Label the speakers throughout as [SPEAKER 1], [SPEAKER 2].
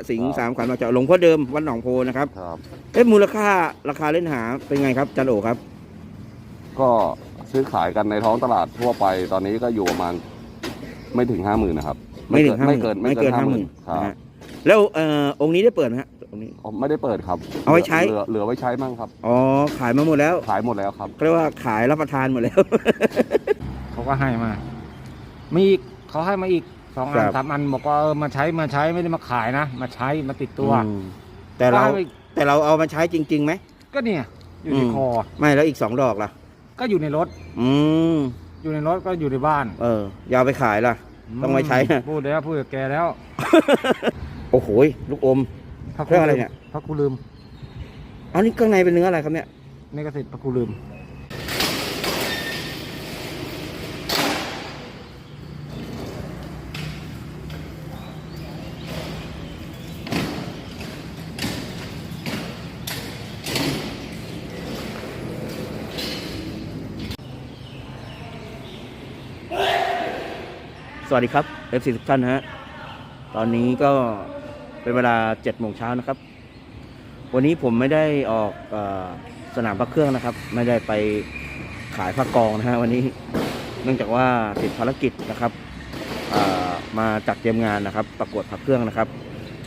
[SPEAKER 1] ะสิงห์
[SPEAKER 2] ครับ
[SPEAKER 1] สามขวัญมาจากหลวงพ่อเดิมวัดหนองโพนะครับ
[SPEAKER 2] ครับ
[SPEAKER 1] เอ๊ะมูลค่าราคาเล่นหาเป็นไงครับจันโอครับ
[SPEAKER 2] ก็ซื้อขายกันในท้องตลาดทั่วไปตอนนี้ก็อยู่ประมาณไม่ถึงห้าหมื่นนะครับ
[SPEAKER 1] ไม่ถึงห้าห
[SPEAKER 2] ไม่
[SPEAKER 1] มื่น
[SPEAKER 2] เกิน
[SPEAKER 1] ไม่เกินห้าหมื่น
[SPEAKER 2] ครับ
[SPEAKER 1] นะฮะแล้วเอ่อองค์นี้ได้เปิดไหมฮะองค์นี้
[SPEAKER 2] อ๋อไม่ได้เปิดครับ
[SPEAKER 1] เอาไว้ใช้
[SPEAKER 2] เหลือเหลือไว้ใช้มั่งครับ
[SPEAKER 1] อ๋อ ขายมาหมดแล้ว
[SPEAKER 2] ขายหมดแล้วครับ
[SPEAKER 1] เรียกว่าขายรับประทานหมดแล้ว
[SPEAKER 3] เขาก็ให้มา มีอีกเขาให้มาอีก สองอั
[SPEAKER 1] คนรับ
[SPEAKER 3] สามอันบอกว่าเออมาใช้มาใช้ไม่ได้มาขายนะ มาใช้มาติดตัว
[SPEAKER 1] อืมแต่เรา
[SPEAKER 3] ก็ให้ไป
[SPEAKER 1] แต่เราเอามาใช้จริงๆไหม
[SPEAKER 3] ก็เนี่ยอยู่ใน
[SPEAKER 1] อืม
[SPEAKER 3] คอ
[SPEAKER 1] ไม่แล้วอีกสองดอกล่ะ
[SPEAKER 3] ก็อยู่ในรถ
[SPEAKER 1] อืม
[SPEAKER 3] อยู่ในรถก็อยู่ในบ้าน
[SPEAKER 1] เอออยาวไปขายล่ะ ต้องไว้ใช้นะ
[SPEAKER 3] พูดแล้วพูดกับแกแล้ว
[SPEAKER 1] โอ้โหยลูกอม
[SPEAKER 3] พระ
[SPEAKER 1] เรื่องอะไรเนี่ย
[SPEAKER 3] พระกูลืม
[SPEAKER 1] อันนี้ข้างในเป็นเนื้ออะไรครับเนี่ย
[SPEAKER 3] นี่ก็สิทธิ์พระกูลืม
[SPEAKER 1] สวัสดีครับ FC ทุกท่านะฮะ ตอนนี้ก็เป็นเวลา7โมงเช้านะครับ วันนี้ผมไม่ได้ออกอสนามพระเครื่องนะครับ ไม่ได้ไปขายพระกองนะฮะวันนี้ เนื่องจากว่าติดภารกิจนะครับมาจัดเตรียมงานนะครับ ประกวดพระเครื่องนะครับ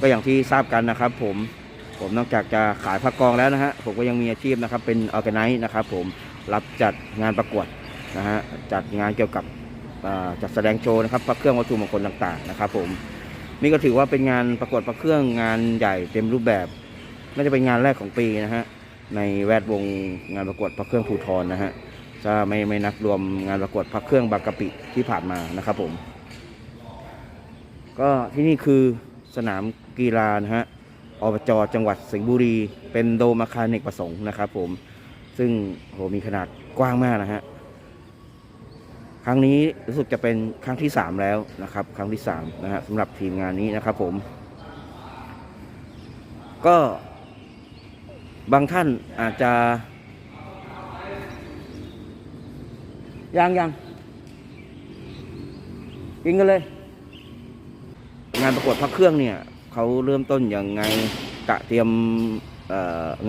[SPEAKER 1] ก็อย่างที่ทราบกันนะครับ ผมผมนอกจากจะขายพระกองแล้วนะฮะผมก็ยังมีอาชีพนะครับเป็นออแกไนซ์นะครับ ผมรับจัดงานประกวดนะฮะจัดงานเกี่ยวกับ จัดแสดงโชว์นะครับพระเครื่องวัตถุมงคลต่างๆนะครับ ผมนี่ก็ถือว่าเป็นงานประกวดพระเครื่องงานใหญ่เต็มรูปแบบน่าจะเป็นงานแรกของปีนะฮะในแวดวงงานประกวดพระเครื่องภูทรนะฮะจะไม่ไม่นับรวมงานประกวดพระเครื่องบางกะปิที่ผ่านมานะครับผม ก็ที่นี่คือสนามกีฬานะฮะอบจจังหวัดสิงห์บุรี เป็นโดมอาคารเอกประสงค์นะครับผม ซึ่งโหมีขนาดกว้างมากนะฮะ ครั้งนี้รู้สึกจะเป็นครั้งที่สามแล้วนะครับ ครั้งที่สามนะฮะสำหรับทีมงานนี้นะครับผม ก็บางท่านอาจจะ ยังยังกินกันเลย งานประกวดพระเครื่องเนี่ยเขาเริ่มต้นยังไงกะเตรียม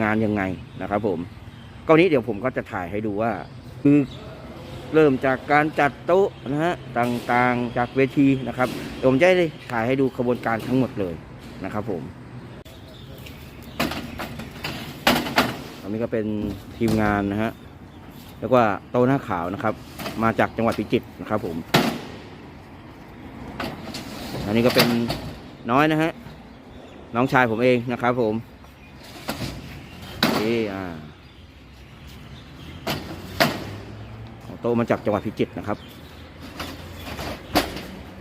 [SPEAKER 1] งานยังไงนะครับผมก็นี้เดี๋ยวผมก็จะถ่ายให้ดูว่า คือ เริ่มจากการจัดโต๊ะนะฮะต่างๆจากเวทีนะครับเดี๋ยวผมจะได้ถ่ายให้ดูขบวนการทั้งหมดเลยนะครับผมอันนี้ก็เป็นทีมงานนะฮะแล้วก็โต๊ะหน้าขาวนะครับ มาจากจังหวัดพิจิตรนะครับผม อันนี้ก็เป็นน้อยนะฮะน้องชายผมเองนะครับผมนี่อ่า ของ โตมาจากจังหวัดพิจิตรนะครับ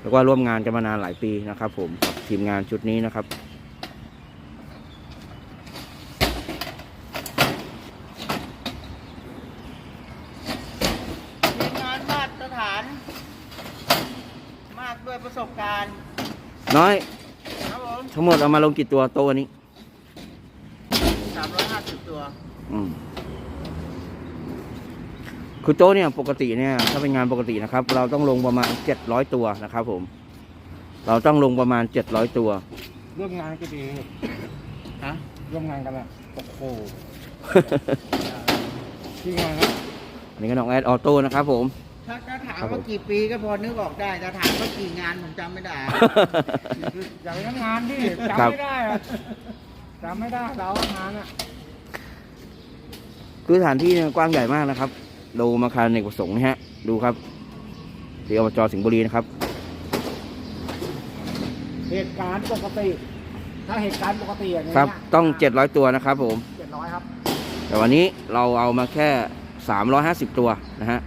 [SPEAKER 1] แล้วก็ร่วมงานกันมานานหลายปีนะครับ ผมกับทีมงานชุดนี้นะครับ
[SPEAKER 4] ทีมงานมาตรฐาน มากด้วยประสบการณ์
[SPEAKER 1] น้อย
[SPEAKER 4] ครับผม
[SPEAKER 1] ทั้งหมดเอามาลงกี่ตัวโตวันนี้
[SPEAKER 4] 350 ตัว
[SPEAKER 1] อืม คือโตะเนี่ยปกติเนี่ยถ้าเป็นงานปกตินะครับ เราต้องลงประมาณเจ็ดร้อยตัวนะครับผม เราต้องลงประมาณเจ็ดร้อยตัว
[SPEAKER 3] ร่วมงานก็ดี
[SPEAKER 4] ฮะ
[SPEAKER 3] ร่วมงานกันอะโอ้โหที่งานครับ
[SPEAKER 1] อันนี้ก็น้องแอดออโต้นะครับผม
[SPEAKER 4] ถ้าถ้าถาม
[SPEAKER 1] ครับผม
[SPEAKER 4] ว่ากี่ปีก็พอนึกออกได้แต่ถามว่ากี่งานผมจำไม่ได้
[SPEAKER 3] อย่างนั้นงานที่
[SPEAKER 1] ครั
[SPEAKER 3] จำ
[SPEAKER 1] บ
[SPEAKER 3] ไม่ได้อะจำไม่ได้เราอะงานอะ
[SPEAKER 1] คือสถานที่เนี่ยกว้างใหญ่มากนะครับ ดูมาคารเอกประสงค์นะฮะ ดูครับที่อบจสิงห์บุรีนะครับ
[SPEAKER 3] เหตุการณ์ปกติ ถ้าเหตุการณ์ปกติอย่างนี้
[SPEAKER 1] ครับ ต้องเจ็ดร้อยตัวนะครับผม
[SPEAKER 3] เจ็ดร้อยครับ
[SPEAKER 1] แต่วันนี้เราเอามาแค่สามร้อยห้าสิบตัวนะฮะ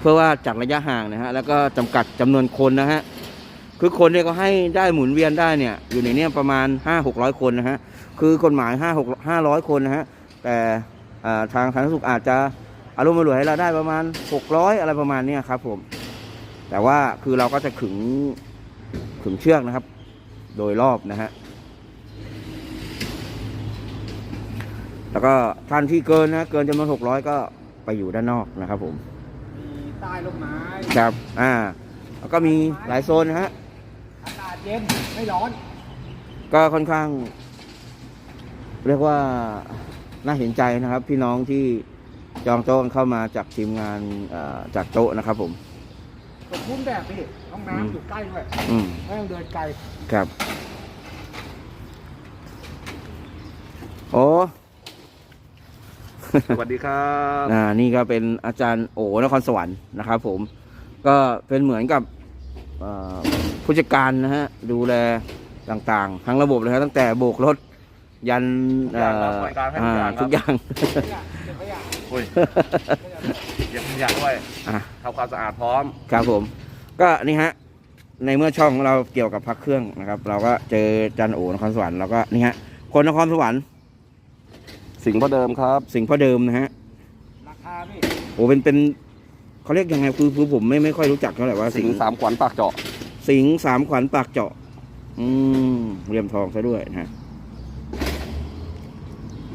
[SPEAKER 1] เพื่อว่าจากระยะห่างนะฮะ แล้วก็จำกัดจำนวนคนนะฮะ คือคนเนี่ยก็ให้ได้หมุนเวียนได้เนี่ย อยู่ในเนี้ประมาณห้าหกร้อยคนนะฮะ คือกฎหมายห้าหกห้าร้อยคนนะฮะ แต่อ่า ทางสาธารณสุขอาจจะอารมณ์มาหลวยให้เราได้ประมาณหกร้อยอะไรประมาณเนี้ยครับผม แต่ว่าคือเราก็จะขึงขึงเชือกนะครับ โดยรอบนะฮะแล้วก็ท่านที่เกินนะเกินจำนวนหกร้อยก็ไปอยู่ด้านนอกนะครับผม
[SPEAKER 3] มีใต้ร่มไม้
[SPEAKER 1] ครับอ่าแล้วก็มีหลายโซนนะฮะ
[SPEAKER 3] อากาศเย็นไม่ร้อน
[SPEAKER 1] อก็ค่อนข้าง เรียกว่า น่าเห็นใจนะครับ พี่น้องที่จองโต๊ะเข้ามาจากทีมงานเอ่อจากโต๊ะนะครับ ผม
[SPEAKER 3] สมบูรณ์แบบพี่ห้องน้ำอยู่ใกล้ด้วย
[SPEAKER 1] อืม
[SPEAKER 3] ไม่ต้องเดินไกล
[SPEAKER 1] ครับโอ้
[SPEAKER 2] สวัสดีครับ
[SPEAKER 1] อ่านี่ก็เป็นอาจารย์โอนครสวรรค์นะครับ ผม ก็เป็นเหมือนกับเอ่อผู้จัดการนะฮะ ดูแลต่างๆ ทั้งระบบเลยครับตั้งแต่โบกรถ ยันเอ่ออ่าทุกอย่าง
[SPEAKER 2] อุ้ยเก็บขยะด้วย
[SPEAKER 1] อะ
[SPEAKER 2] ทำความสะอาดพร้อม
[SPEAKER 1] ครับผม ก็นี่ฮะ ในเมื่อช่องของเราเกี่ยวกับพักเครื่องนะครับ เราก็เจอจันโอนครสวรรค์เราก็นี่ฮะ คนนครสวรรค์
[SPEAKER 2] สิ่งพ่อเดิมครับ
[SPEAKER 1] สิ่งพ่อเดิมนะฮะ
[SPEAKER 3] ราคาพี่
[SPEAKER 1] โอ้เป็นเป็นเขาเรียกยังไงคือคือผมไม่ไม่ค่อยรู้จักเท่าไหร่ว่า
[SPEAKER 2] สิงห์สามขวัญปากเจาะ
[SPEAKER 1] สิงห์สามขวัญปากเจาะ อืมเหลี่ยมทองซะด้วยนะฮะ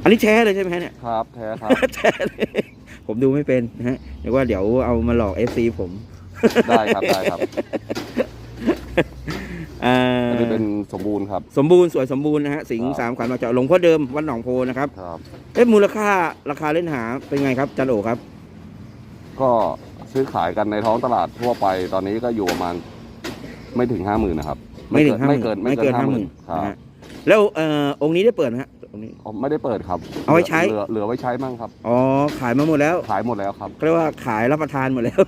[SPEAKER 1] อันนี้แท้เลยใช่ไหมฮะเนี่ย
[SPEAKER 2] ครับแท้ครับ
[SPEAKER 1] แท้เลยผมดูไม่เป็นนะฮะเดี๋ยวว่าเดี๋ยวเอามาหลอกเอฟซีผม
[SPEAKER 2] ได้ครับได้ครับ
[SPEAKER 1] อ่า
[SPEAKER 2] อันนี้เป็นสมบูรณ์ครับ
[SPEAKER 1] สมบูรณ์สวยสมบูรณ์นะฮะสิง
[SPEAKER 2] ครั
[SPEAKER 1] ห์
[SPEAKER 2] บ
[SPEAKER 1] สามขวัญปากเจาะหลวงพ่อเดิมวัดหนองโพนะครับ
[SPEAKER 2] ครับ
[SPEAKER 1] เอ๊ะมูลค่าราคาเล่นหาเป็นไงครับจันโอครับ
[SPEAKER 2] ก็ซื้อขายกันในท้องตลาดทั่วไป ตอนนี้ก็อยู่ประมาณไม่ถึงห้าหมื่นนะครับ
[SPEAKER 1] ไม่ถึงห้าห
[SPEAKER 2] ไม่
[SPEAKER 1] มื่น
[SPEAKER 2] เกิน
[SPEAKER 1] ไม่เกินห้าหมื่น
[SPEAKER 2] ครับ
[SPEAKER 1] นะฮะแล้วเอ่อองค์นี้ได้เปิดไหมฮะ องค์นี้
[SPEAKER 2] อ๋อไม่ได้เปิดครับ
[SPEAKER 1] เอาไว้ใช้
[SPEAKER 2] เหลือเหลือไว้ใช้มั่งครับ
[SPEAKER 1] อ๋อ ขายมาหมดแล้ว
[SPEAKER 2] ขายหมดแล้วครับ
[SPEAKER 1] เรียกว่าขายรับประทานหมดแล้ว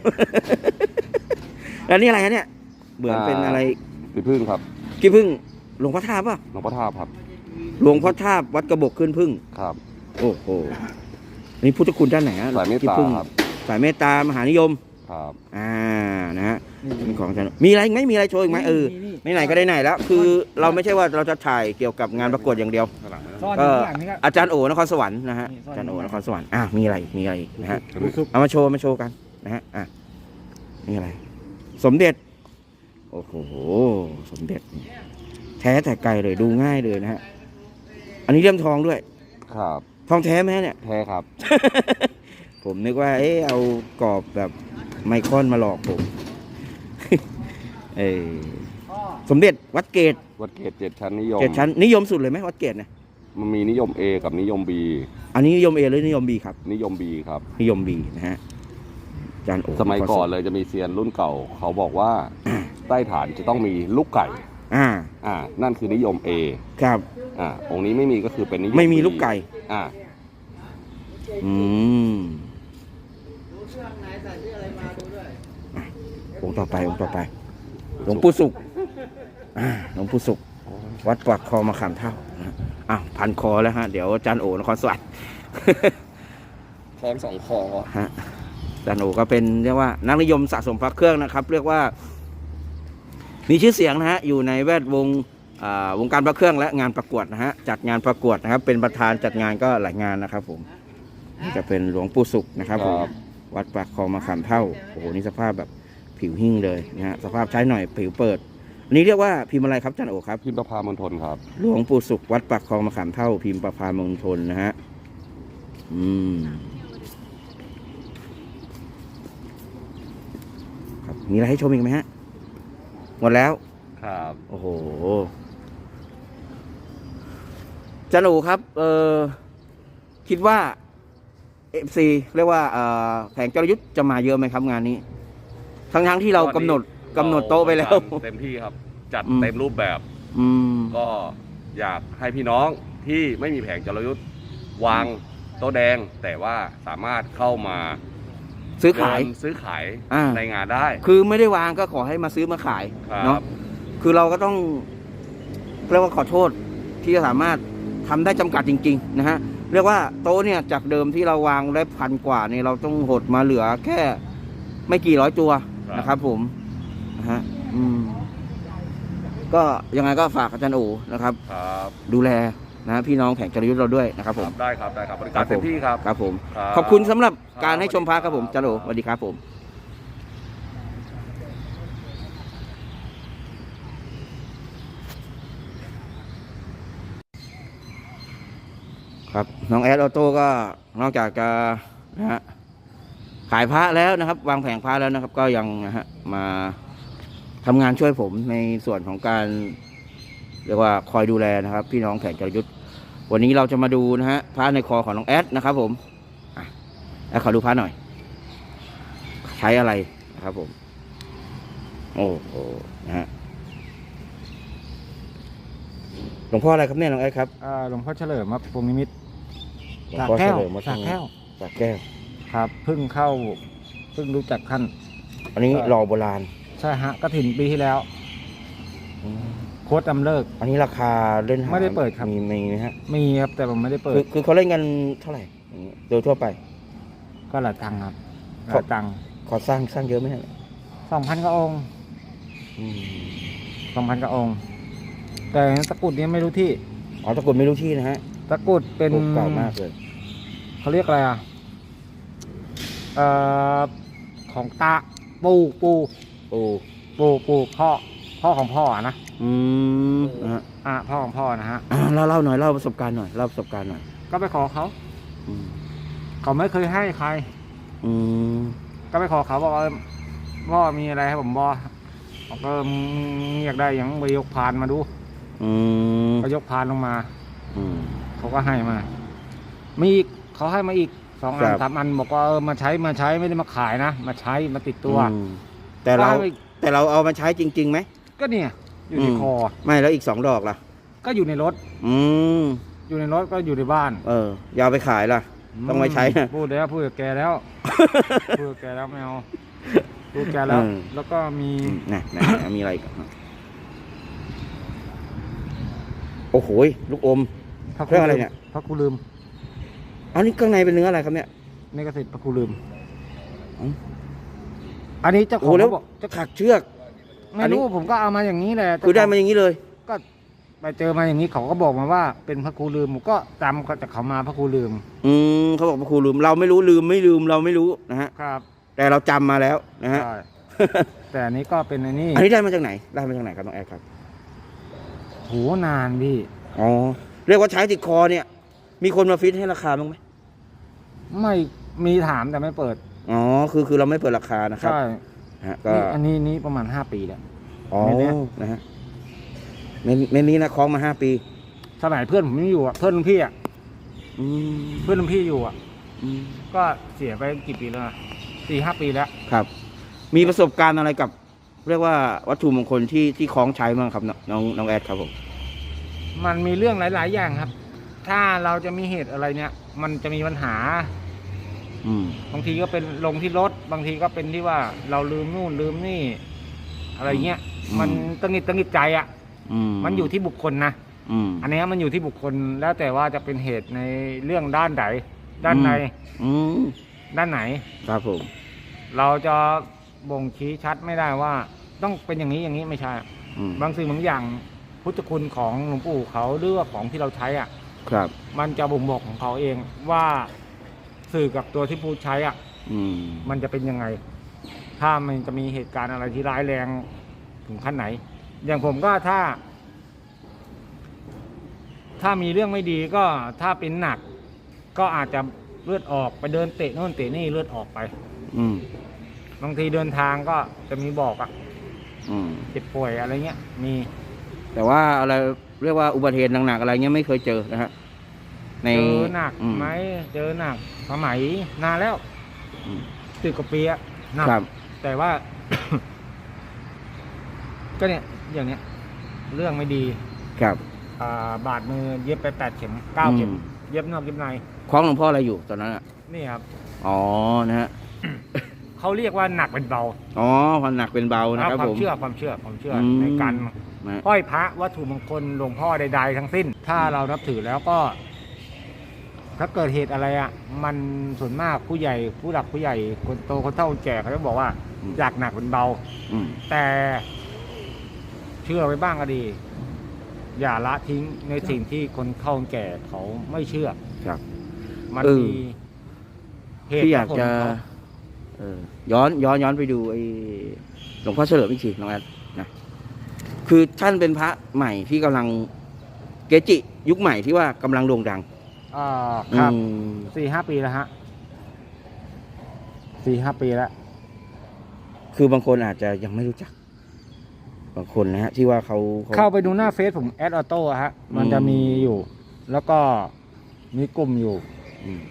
[SPEAKER 1] แล้วนี่อะไรฮะเนี่ยเบื่อเป็นอะไร
[SPEAKER 2] ปีพึ่งครับ
[SPEAKER 1] กี่พึ่ง หลวงพ่อทาบป่ะ
[SPEAKER 2] หลวงพ่อทาบครับ
[SPEAKER 1] หลวงพ่อทาบวัดกระบอกขึ้นพึ่ง
[SPEAKER 2] ครับ
[SPEAKER 1] โอ้โห นี่พุทธคุณด้านไหนฮะ
[SPEAKER 2] สายเมต
[SPEAKER 1] กี่
[SPEAKER 2] ตา
[SPEAKER 1] พึ่ง
[SPEAKER 2] ครับ
[SPEAKER 1] สายเมตตามหานิยม
[SPEAKER 2] ครับ
[SPEAKER 1] อ่านะฮะเป็นของอาจารย์มีอะไรอีกไหมมีอะไรโชว์อีกไหมเออไม่ไหนก็ได้ไหนแล้ว คือเราไม่ใช่ว่าเราจะถ่ายเกี่ยวกับงานประกวดอย่างเดียว
[SPEAKER 3] ซ่อนอ
[SPEAKER 1] ก็
[SPEAKER 3] ยู่ข้างหลังนี่ครับ
[SPEAKER 1] อาจารย์โอนครสวรรค์นะฮะ
[SPEAKER 3] นี่ซ่อน
[SPEAKER 1] อาจารย์โอนครสวรรค์อะมีอะไรมีอะไรอีกนะฮะ
[SPEAKER 3] สุก
[SPEAKER 1] เอามาโชว์มาโชว์กันนะฮะอะนี่อะไร สมเด็จโอ้โหสมเด็จแท้แต่ไกลเลยดูง่ายเลยนะฮะอันนี้เลี่ยมทองด้วย
[SPEAKER 2] ครับ
[SPEAKER 1] ทองแท้ไหมเนี่ย
[SPEAKER 2] แท้ครับ
[SPEAKER 1] ผมนึกว่า เอ๊ะเอากรอบแบบ ไมคอนมาหลอกผม เออ
[SPEAKER 3] พ่อ
[SPEAKER 1] สมเด็จวัดเกต
[SPEAKER 2] วัดเกตเจ็ดชั้นนิยม
[SPEAKER 1] เจ็ดชั้นนิยมสุดเลยไหมวัดเกตเนี่ย
[SPEAKER 2] มันมีนิยม A กับนิยม B
[SPEAKER 1] อันนี้นิยมเอหรือนิยมบีครับ
[SPEAKER 2] นิยม B ครับ
[SPEAKER 1] นิยมบีนะฮะอาจารย์โอ
[SPEAKER 2] สมัยก่อนเลยจะมีเซียนรุ่นเก่า เขาบอกว่าใต้ฐานจะต้องมีลูกไก่
[SPEAKER 1] อ่า
[SPEAKER 2] อ่า นั่นคือนิยม A
[SPEAKER 1] ครับ
[SPEAKER 2] อ่าองค์นี้ไม่มีก็คือเป็นนิยม
[SPEAKER 1] ไม่มี
[SPEAKER 2] B
[SPEAKER 1] ลูกไก่
[SPEAKER 2] อ่า
[SPEAKER 1] อืม
[SPEAKER 4] ดูเสื้อข้างในใส่เสื้ออะไรมาดูด้วย
[SPEAKER 1] องค์ต่อไปองค์ต่อไป หลวงปู่สุขอ่าหลวงปู่สุข วัดปากคลองมาขามเท่านะอ้าวพันคอแล้วฮะ เดี๋ยวอาจารย์โอนครสวรรค์
[SPEAKER 2] คลองสองคอ
[SPEAKER 1] ฮะอาจารย์โอก็เป็นเรียกว่า นักนิยมสะสมพระเครื่องนะครับ เรียกว่า มีชื่อเสียงนะฮะ อยู่ในแวดวงอ่าวงการพระเครื่องและงานประกวดนะฮะ จัดงานประกวดนะครับ เป็นประธานจัดงานก็หลายงานนะครับ ผมนี่จะเป็นหลวงปู่สุขนะครับผมวัดปากคลองมาขามเท่า โอ้โห นี่สภาพแบบ ผิวหิ้งเลยนะฮะสภาพใช้หน่อยผิวเปิด อันนี้เรียกว่าพิมพ์อะไรครับอาจันโอครับ
[SPEAKER 2] พิมพ์ประพามณฑลครับ
[SPEAKER 1] หลวงปู่สุขวัดปากคลองมาขามเท่าพิมพ์ประพามงคลนะฮะอืมครับมีอะไรให้ชมอีกไหมฮะ หมดแล้ว
[SPEAKER 2] ครับ
[SPEAKER 1] โอ้โหอาจันโอครับ เออคิดว่าเอฟซีเรียกว่าเอ่อแผงจรยุทธ์จะมาเยอะไหมครับงานนี้ ทั้งทั้งๆที่เรากำหนดกำหนดโต๊ะไปแล้ว
[SPEAKER 2] เต็มที่ครับ จัด
[SPEAKER 1] อืม
[SPEAKER 2] เต็มรูปแบบ
[SPEAKER 1] อืม
[SPEAKER 2] ก็อยากให้พี่น้องที่ไม่มีแผงจรยุทธ์วางโต๊ะแดง แต่ว่าสามารถเข้ามา
[SPEAKER 1] ซื้อขาย
[SPEAKER 2] เดินซื้อขาย
[SPEAKER 1] อ่า
[SPEAKER 2] ในงานได้
[SPEAKER 1] คือไม่ได้วางก็ขอให้มาซื้อมาขาย
[SPEAKER 2] ครับ
[SPEAKER 1] เนาะคือเราก็ต้องเรียกว่าขอโทษที่จะสามารถทำได้จำกัดจริง ๆ นะฮะเรียกว่าโต๊ะเนี่ยจากเดิมที่เราวางได้พันกว่าเนี่ยเราต้องหดมาเหลือแค่ไม่กี่ร้อยตัว นะครับ ผมนะฮะอืม ก็ยังไงก็ฝากอาจารย์โอนะครับ
[SPEAKER 2] ครับ
[SPEAKER 1] ดูแลนะฮะพี่น้องแผงจรยุทธ์เราด้วยนะครับ ผม
[SPEAKER 2] ได้ครับได้ครับบริ
[SPEAKER 1] ครั
[SPEAKER 2] การ
[SPEAKER 1] บผม
[SPEAKER 2] เต็มที่ครับ
[SPEAKER 1] ครับผม
[SPEAKER 2] ครับ
[SPEAKER 1] ขอบคุณสำหรับการ
[SPEAKER 2] ครับ
[SPEAKER 1] ให้ชมพระครับผม
[SPEAKER 2] สวัสดี
[SPEAKER 1] อาจารย์โอ
[SPEAKER 2] ครับ
[SPEAKER 1] สวัสดีครับผมครับน้องแอดออโต้ก็นอกจากจะนะฮะ ขายพระแล้วนะครับ วางแผงพระแล้วนะครับ ก็ยังนะฮะมาทำงานช่วยผมในส่วนของการเรียกว่าคอยดูแลนะครับ พี่น้องแผงจรยุทธ์วันนี้เราจะมาดูนะฮะพระในคอของน้องแอดนะครับ ผมอะแอดขอดูพระหน่อย ใช้อะไรนะครับ ผม โอ้โหนะฮะหลวงพ่ออะไรครับเนี่ยน้องแอดครับ
[SPEAKER 3] อ่าหลวงพ่อเฉลิมครับพรหมนิมิตร
[SPEAKER 1] หลวง
[SPEAKER 3] สาก
[SPEAKER 1] พ่อ
[SPEAKER 3] แก้ว
[SPEAKER 1] เฉลิมวัด
[SPEAKER 3] สากแก้ว
[SPEAKER 1] สากแก้ว
[SPEAKER 3] ครับเพิ่งเข้าเพิ่งรู้จักท่าน
[SPEAKER 1] อันนี้
[SPEAKER 3] ก็
[SPEAKER 1] รอโบราณ
[SPEAKER 3] ใช่ฮะกระถินปีที่แล้ว
[SPEAKER 1] อืม
[SPEAKER 3] โค้ดดำเลิก
[SPEAKER 1] อันนี้ราคาเล่นหา
[SPEAKER 3] ไม่ได้เปิดครับ
[SPEAKER 1] มีมีไหมฮะ
[SPEAKER 3] มีครับแต่ผมไม่ได้เปิ
[SPEAKER 1] คื
[SPEAKER 3] ด
[SPEAKER 1] อคือเขาเล่นกันเท่าไหร่อย่างงี้โดยทั่วไป
[SPEAKER 3] ก็หลายตังค์ครับห
[SPEAKER 1] ครับ
[SPEAKER 3] ลายตังค์
[SPEAKER 1] ขอสร้างสร้างเยอะไหมฮะ
[SPEAKER 3] สองพันกว่าองค์
[SPEAKER 1] อืม
[SPEAKER 3] สองพันกว่าองค์ แต่ตะกรุดเนี้ไม่รู้ที่
[SPEAKER 1] อ๋อตะกรุดไม่รู้ที่นะฮะ
[SPEAKER 3] ตะกรุดเป็น
[SPEAKER 1] โอ้เก่ามากเลย
[SPEAKER 3] เขาเรียกอะไรอะ เอ่อของตาปูปู
[SPEAKER 1] โอ้
[SPEAKER 3] ปูปูพ่อพ่อของพ่ออะนะ
[SPEAKER 1] อืมนะฮะ
[SPEAKER 3] อะพ่อของพ่อนะฮะ
[SPEAKER 1] อ่าเล่าเล่าหน่อยเล่าประสบการณ์หน่อยเล่าประสบการณ์หน่อย
[SPEAKER 3] ก็ไปขอเขา
[SPEAKER 1] อืม
[SPEAKER 3] เขาไม่เคยให้ใคร
[SPEAKER 1] อืม
[SPEAKER 3] ก็ไปขอเขาบอกว่าพ่อมีอะไรให้ผมบอบอกก็มึงอยากได้อย่างไปยกพานมาดู
[SPEAKER 1] อืม
[SPEAKER 3] ก็ยกพานลงมา
[SPEAKER 1] อืม
[SPEAKER 3] เขาก็ให้มา มีอีกเขาให้มาอีก สองอัน
[SPEAKER 1] ครับ
[SPEAKER 3] สามอันบอกว่าเออมาใช้มาใช้ไม่ได้มาขายนะ มาใช้มาติดตัว
[SPEAKER 1] อืมแต่เรา
[SPEAKER 3] ก็ให้ไป
[SPEAKER 1] แต่เราเอามาใช้จริงๆไหม
[SPEAKER 3] ก็เนี่ย อยู่ใน
[SPEAKER 1] อืม
[SPEAKER 3] คอ
[SPEAKER 1] ไม่แล้วอีกสองดอกล่ะ
[SPEAKER 3] ก็อยู่ในรถ
[SPEAKER 1] อืม
[SPEAKER 3] อยู่ในรถก็อยู่ในบ้าน
[SPEAKER 1] เอออยาวไปขายล่ะ ต้องไว้ใช้นะ
[SPEAKER 3] พูดแล้วพูดกับแกแล้ว พูดกับแกแล้วไม่เอาพูดกับแกแล้ว
[SPEAKER 1] เออ
[SPEAKER 3] แล้วก็มี
[SPEAKER 1] อืมนะนะนะมีอะไรอีกอะโอ้โหยลูกอม
[SPEAKER 3] พระ
[SPEAKER 1] เรื่องอะไรเนี่ย
[SPEAKER 3] พระครูลืม
[SPEAKER 1] อันนี้ข้างในเป็นเนื้ออะไรครับเนี่ย
[SPEAKER 3] นี่ก็สิทธิ์พระครูลืม
[SPEAKER 1] อืม
[SPEAKER 3] อันนี้เจ้าข
[SPEAKER 1] โอ้
[SPEAKER 3] อง
[SPEAKER 1] แล้ว
[SPEAKER 3] เขาบอก
[SPEAKER 1] จะขักเชือก
[SPEAKER 3] ไม่
[SPEAKER 1] อันนี้
[SPEAKER 3] รู้ผมก็เอามาอย่างนี้แหละ
[SPEAKER 1] คือได้มาอย่างนี้เลย
[SPEAKER 3] ก็ไปเจอมาอย่างนี้เขาก็บอกมาว่าเป็นพระครูลืมผมก็จำก็จากเขามาพระครูลืม
[SPEAKER 1] อืมเขาบอกพระครูลืม เราไม่รู้ลืมไม่ลืมเราไม่รู้นะฮะ
[SPEAKER 3] ครับ
[SPEAKER 1] แต่เราจำมาแล้วนะฮะ
[SPEAKER 3] ใช่แต่อันนี้ก็เป็นอันนี้
[SPEAKER 1] อันนี้ได้มาจากไหน ได้มาจากไหนครับน้องแอดครับ
[SPEAKER 3] โหนานพี่
[SPEAKER 1] อ๋อ เรียกว่าใช้ติดคอเนี่ย มีคนมาฟิตให้ราคาบ้างไหม
[SPEAKER 3] ไม่มีถามแต่ไม่เปิด
[SPEAKER 1] อ๋อ คือคือเราไม่เปิดราคานะครับ
[SPEAKER 3] ใช่
[SPEAKER 1] นะฮะก็
[SPEAKER 3] นี่อันนี้นี้ประมาณห้าปีแล้ว
[SPEAKER 1] อ๋อ
[SPEAKER 3] เมนเนี่ย
[SPEAKER 1] นะฮะเมนเมนนี้นะคล้องมาห้าปี
[SPEAKER 3] สมัยเพื่อนผมยังอยู่อะเพื่อนรุ่นพี่อะ
[SPEAKER 1] อืม
[SPEAKER 3] เพื่อนรุ่นพี่อยู่อะ
[SPEAKER 1] อืม
[SPEAKER 3] ก็เสียไปกี่ปีแล้วนะสี่ห้าปีแล้ว
[SPEAKER 1] ครับ มีประสบการณ์อะไรกับ เรียกว่าวัตถุมงคลที่ที่คล้องใช้บ้างครับน้องน้องน้องแอดครับผม
[SPEAKER 3] มันมีเรื่องหลาย ๆ อย่างครับ ถ้าเราจะมีเหตุอะไรเนี่ย มันจะมีปัญหา
[SPEAKER 1] อืม
[SPEAKER 3] บางทีก็เป็นลงที่รถ บางทีก็เป็นที่ว่าเราลืมนู่นลืมนี่ อะไรเงี้ย
[SPEAKER 1] อืม
[SPEAKER 3] มันตังหิดตังหิดใจอะ
[SPEAKER 1] อืม
[SPEAKER 3] มันอยู่ที่บุคคลนะ
[SPEAKER 1] อืม
[SPEAKER 3] อันเนี้ยมันอยู่ที่บุคคลแล้วแต่ว่าจะเป็นเหตุในเรื่องด้านใดด้านใน
[SPEAKER 1] อืม
[SPEAKER 3] ด้านไหน
[SPEAKER 1] ครับผม
[SPEAKER 3] เราจะบ่งชี้ชัดไม่ได้ว่า ต้องเป็นอย่างนี้อย่างนี้ไม่ใช่
[SPEAKER 1] อืม
[SPEAKER 3] บางสิ่งบางอย่างพุทธคุณของหลวงปู่เขาหรือว่าของที่เราใช้อะ
[SPEAKER 1] ครับ
[SPEAKER 3] มันจะบ่งบอกของเขาเองว่าสื่อกับตัวที่ผู้ใช้อะ
[SPEAKER 1] อืม
[SPEAKER 3] มันจะเป็นยังไง ถ้ามันจะมีเหตุการณ์อะไรที่ร้ายแรงถึงขั้นไหน อย่างผมก็ถ้า ถ้ามีเรื่องไม่ดีก็ถ้าเป็นหนัก ก็อาจจะเลือดออกไปเดินเตะโน่นเตะนี่เลือดออกไป
[SPEAKER 1] อืม
[SPEAKER 3] บางทีเดินทางก็จะมีบอกอะ
[SPEAKER 1] อืม
[SPEAKER 3] เจ็บป่วยอะไรเงี้ย มี
[SPEAKER 1] แต่ว่าอะไรเรียกว่าอุบัติเหตุหนักๆอะไรเงี้ยไม่เคยเจอนะฮะ ใน
[SPEAKER 3] เจอหนัก
[SPEAKER 1] อื
[SPEAKER 3] ไหมเจอหนักสมัยนานแล้ว
[SPEAKER 1] อืม
[SPEAKER 3] สิบกว่าปีอะหนัก
[SPEAKER 1] ครับ
[SPEAKER 3] แต่ว่า ก็เนี่ยอย่างเนี้ย เรื่องไม่ดี
[SPEAKER 1] ครับ
[SPEAKER 3] อ่าบาดมือเย็บไปแปดเข็มเก้าเข็ม
[SPEAKER 1] อืม
[SPEAKER 3] เย็บนอกเย็บใน
[SPEAKER 1] คล้องหลวงพ่ออะไรอยู่ตอนนั้นอะ
[SPEAKER 3] นี่ครับ
[SPEAKER 1] อ๋อนะฮะ
[SPEAKER 3] เขาเรียกว่าหนักเป็นเบา
[SPEAKER 1] อ๋อความหนักเป็นเบานะครับ
[SPEAKER 3] ควา
[SPEAKER 1] ผมม
[SPEAKER 3] เชื่อความเชื่อความเชื่ออ
[SPEAKER 1] ม
[SPEAKER 3] ในการ
[SPEAKER 1] นะฮะ
[SPEAKER 3] ห้อยพระวัตถุมงคลหลวงพ่อใด ๆ ทั้งสิ้น ถ้าเรานับถือแล้วก็ ถ้าเกิดเหตุอะไรอะ มันส่วนมากผู้ใหญ่ผู้หลักผู้ใหญ่คนโตคนเฒ่าคนแก่เขาจะบอกว่าอยากหนักเป็นเบา
[SPEAKER 1] อืม
[SPEAKER 3] แต่เชื่อไว้บ้างก็ดี อย่าละทิ้งในสิ่งที่คนเข้าคนแก่เขาไม่เชื่อ
[SPEAKER 1] ครับ
[SPEAKER 3] มัน
[SPEAKER 1] เออ
[SPEAKER 3] มีเหตุ
[SPEAKER 1] ที่อยาก
[SPEAKER 3] และผล
[SPEAKER 1] จะ
[SPEAKER 3] ของเขา
[SPEAKER 1] เออย้อนย้อนย้อนไปดูไอ้หลวงพ่อเฉลิมอีกทีน้องแอดนะคือท่านเป็นพระใหม่ที่กำลังเกจิยุคใหม่ที่ว่ากำลังโด่งดัง
[SPEAKER 3] อ่าครับ
[SPEAKER 1] อืม
[SPEAKER 3] สี่ห้าปีแล้วฮะสี่ห้าปีแล้ว
[SPEAKER 1] คือบางคนอาจจะยังไม่รู้จักบบางคนนะฮะ ที่ว่าเขา
[SPEAKER 3] เข้าไปดูหน้าเฟซผมแอดออโต้ฮะ มันจะมีอยู่ แล้วก็มีกลุ่มอยู่
[SPEAKER 1] อืม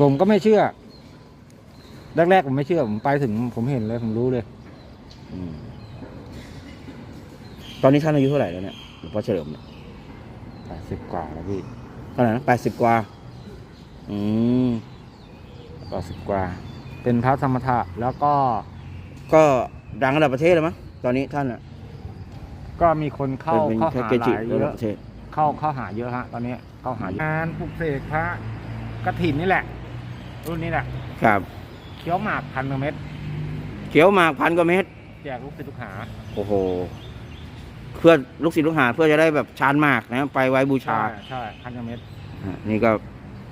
[SPEAKER 3] ผมก็ไม่เชื่อ แรกๆผมไม่เชื่อ ผมไปถึงผมเห็นเลยผมรู้เลย
[SPEAKER 1] อืมตอนนี้ท่านอายุเท่าไหร่แล้วเนี่ยหลวงพ่อเฉลิมเนี่ย
[SPEAKER 3] แปดสิบกว่าแล้วพี่
[SPEAKER 1] เท่าไหร่นะแปดสิบกว่า อืม
[SPEAKER 3] แปดสิบกว่า เป็นพระธรรมทะแล้วก็
[SPEAKER 1] ก็ดังระดับประเทศแล้วมั้งตอนนี้ท่านอะ
[SPEAKER 3] ก็มีคนเข้า
[SPEAKER 1] เป็น
[SPEAKER 3] เข้า
[SPEAKER 1] แค่
[SPEAKER 3] หา
[SPEAKER 1] เก
[SPEAKER 3] ห
[SPEAKER 1] จิ
[SPEAKER 3] ลาย
[SPEAKER 1] ระ
[SPEAKER 3] เย
[SPEAKER 1] ดับ
[SPEAKER 3] อะ
[SPEAKER 1] ประเทศ
[SPEAKER 3] เข้าเข้าหาเยอะฮะตอนนี้เข้าหาเยอะงานปลุกเสกพระกระถินนี่แหละ รุ่นนี้แหละ
[SPEAKER 1] ครับ
[SPEAKER 3] เคี้ยวหมากพันกว่าเม็ด
[SPEAKER 1] เขียวหมากพันกว่าเมตร
[SPEAKER 3] แจกลูกศิษย์ลูกหา
[SPEAKER 1] โอ้โหเพื่อลูกศิษย์ลูกหาเพื่อจะได้แบบชานหมากนะไปไว้บูชา
[SPEAKER 3] ใช่ใช่พันกว่าเม็ด
[SPEAKER 1] อะนี่ก็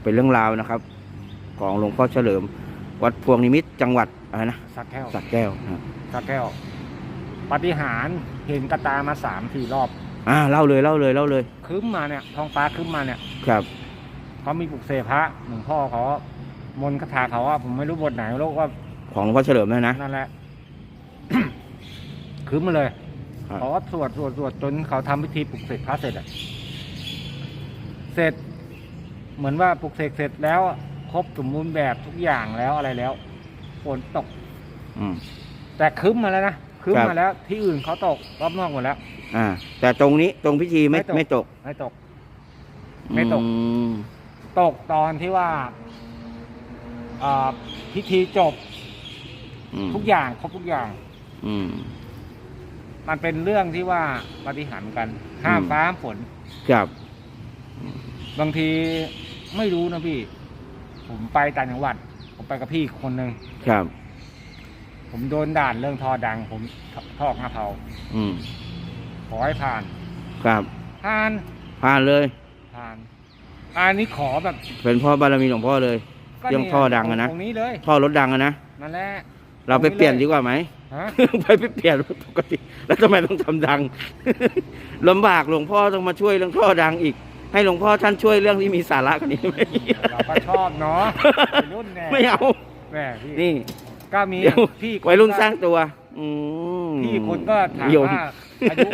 [SPEAKER 1] เป็นเรื่องราวนะครับ ของหลวงพ่อเฉลิม วัดพวงนิมิตรจังหวัดอะไรนะ
[SPEAKER 3] สักแก้ว
[SPEAKER 1] สักแก้วนะ
[SPEAKER 3] สักแก้วปาฏิหารย์เห็นกระตามาสามสี่รอบ
[SPEAKER 1] อ่าเล่าเลยเล่าเลยเล่าเลย
[SPEAKER 3] คืมมาเนี่ยท้องฟ้าคืมมาเนี่ย
[SPEAKER 1] ครับ
[SPEAKER 3] เขามีปลุกเสกพระหลวงพ่อเขามนต์คาถาเขาว่าผมไม่รู้บทไหนไม่รู้ว่า
[SPEAKER 1] ของหลวงพ่อเฉลิมนะนะ
[SPEAKER 3] นั่นแหละคืมมาเลย
[SPEAKER 1] ครับ
[SPEAKER 3] เขาก็สวดสวดสวดจนเขาทำพิธีปลุกเสกพระเสร็จอะเสร็จ เหมือนว่าปลุกเสกเสร็จแล้วครบสมบูรณ์แบบทุกอย่างแล้วอะไรแล้วฝนตก
[SPEAKER 1] อืม
[SPEAKER 3] แต่คืมมาแล้วนะคืม
[SPEAKER 1] ครับ
[SPEAKER 3] มาแล้ว ที่อื่นเขาตกรอบนอกหมดแล้ว
[SPEAKER 1] อ่า แต่ตรงนี้ตรงพิธีไม่
[SPEAKER 3] ไม่ตก
[SPEAKER 1] ไม่ตก
[SPEAKER 3] ไม่ตก ไม่ตก
[SPEAKER 1] อืม
[SPEAKER 3] ตกตอนที่ว่าอ่าพิธีจบ
[SPEAKER 1] อืม
[SPEAKER 3] ทุกอย่างครบทุกอย่าง
[SPEAKER 1] อืม
[SPEAKER 3] มันเป็นเรื่องที่ว่าปฏิหารย์เหมือนกัน ห้าม
[SPEAKER 1] อืม
[SPEAKER 3] ฟ้าห้ามฝน
[SPEAKER 1] ครับ
[SPEAKER 3] บางทีไม่รู้นะพี่ ผมไปต่างจังหวัด ผมไปกับพี่คนหนึ่ง
[SPEAKER 1] ครับ
[SPEAKER 3] ผมโดนด่านเรื่องท่อดัง ผมทอกหน้าเผา
[SPEAKER 1] อืม
[SPEAKER 3] ขอให้ผ่าน
[SPEAKER 1] ครับ
[SPEAKER 3] ผ่าน
[SPEAKER 1] ผ่านเลย
[SPEAKER 3] ผ่าน อันนี้ขอแบบ
[SPEAKER 1] เป็นพ่อบารมีหลวงพ่อเลย
[SPEAKER 3] ก็
[SPEAKER 1] เรื่องท่อดังอะนะ
[SPEAKER 3] ตรงนี้เลย
[SPEAKER 1] ท่อรถดังอะนะ
[SPEAKER 3] นั่นแหละ
[SPEAKER 1] เราไปเปลี่ยนดีกว่าไหม
[SPEAKER 3] ฮะ
[SPEAKER 1] ไปไปเปลี่ยนปกติ แล้วทำไมต้องทำดังลำบากหลวงพ่อต้องมาช่วยเรื่องท่อดังอีก ให้หลวงพ่อท่านช่วยเรื่องที่มีสาระกว่านี้ไหม
[SPEAKER 3] เราก็ชอบเนาะวัยรุ่นแน่
[SPEAKER 1] ไม่เอา
[SPEAKER 3] แม่พี่
[SPEAKER 1] นี่
[SPEAKER 3] ก็มี
[SPEAKER 1] เดี๋ยว
[SPEAKER 3] พี่ค
[SPEAKER 1] วัยรุ่น
[SPEAKER 3] ก็
[SPEAKER 1] สร้างตัวอืม
[SPEAKER 3] พี่คุณก็ถาม
[SPEAKER 1] โยม
[SPEAKER 3] ว่าอายุ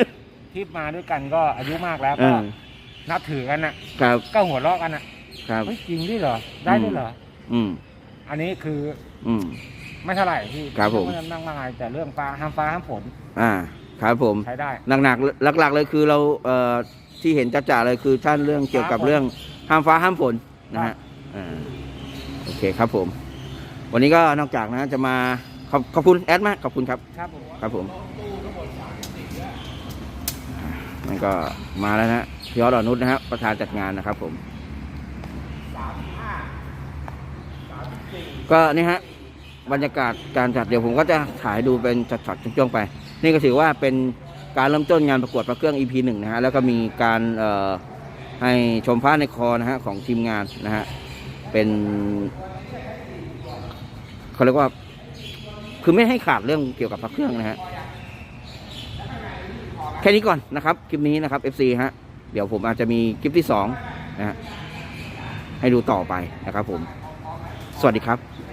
[SPEAKER 3] ที่มาด้วยกันก็อายุมากแล้ว
[SPEAKER 1] เอ
[SPEAKER 3] ก็
[SPEAKER 1] อ
[SPEAKER 3] นับถือกันน่ะ
[SPEAKER 1] ครับ
[SPEAKER 3] ก็หัวเราะกันน่ะ
[SPEAKER 1] ครับ
[SPEAKER 3] เฮ้ยจริงด้วยเหรอได้ด้วยเหรอ
[SPEAKER 1] อืม
[SPEAKER 3] อันนี้คือ
[SPEAKER 1] อืม
[SPEAKER 3] ไม่เท่าไหร่พี่
[SPEAKER 1] ครับผม
[SPEAKER 3] ไต้องนั่งมากมายแต่เรื่องฟ้าห้ามฟ้าห้ามฝน
[SPEAKER 1] อ่าครับผม
[SPEAKER 3] ใช้ได้
[SPEAKER 1] หนักๆหลักๆเลยคือเราเอ่อที่เห็นจ่าๆเลยคือท่านเรื่องเกี่ยวกับ
[SPEAKER 3] ฟ้าฝน
[SPEAKER 1] เรื่องห้ามฟ้าห้ามฝนนะ
[SPEAKER 3] ครั
[SPEAKER 1] ฮะ
[SPEAKER 3] บ
[SPEAKER 1] อ่าโอเคครับผม วันนี้ก็นอกจากนะจะมาขอบขอบคุณแอดมากขอบคุณครับ
[SPEAKER 3] ครับผม
[SPEAKER 1] ครับผมนั่นก็มาแล้วนะพี่ออดอนุชนะฮะประธานจัดงานนะครับผม ก็นี่ฮะ บรรยากาศการจัดเดี๋ยวผมก็จะถ่ายดูเป็นช็อตๆช่วงๆไป นี่ก็ถือว่าเป็นการเริ่มต้นงานประกวดพระเครื่อง EP หนึ่งนะฮะแล้วก็มีการให้ชมพระในคอนะฮะของทีมงานนะฮะเป็นเขาเรียกว่าคือไม่ให้ขาดเรื่องเกี่ยวกับพระเครื่องนะฮะแค่นี้ก่อนนะครับคลิปนี้นะครับ FC ฮะเดี๋ยวผมอาจจะมีคลิปที่สองนะฮะให้ดูต่อไปนะครับผม สวัสดีครับ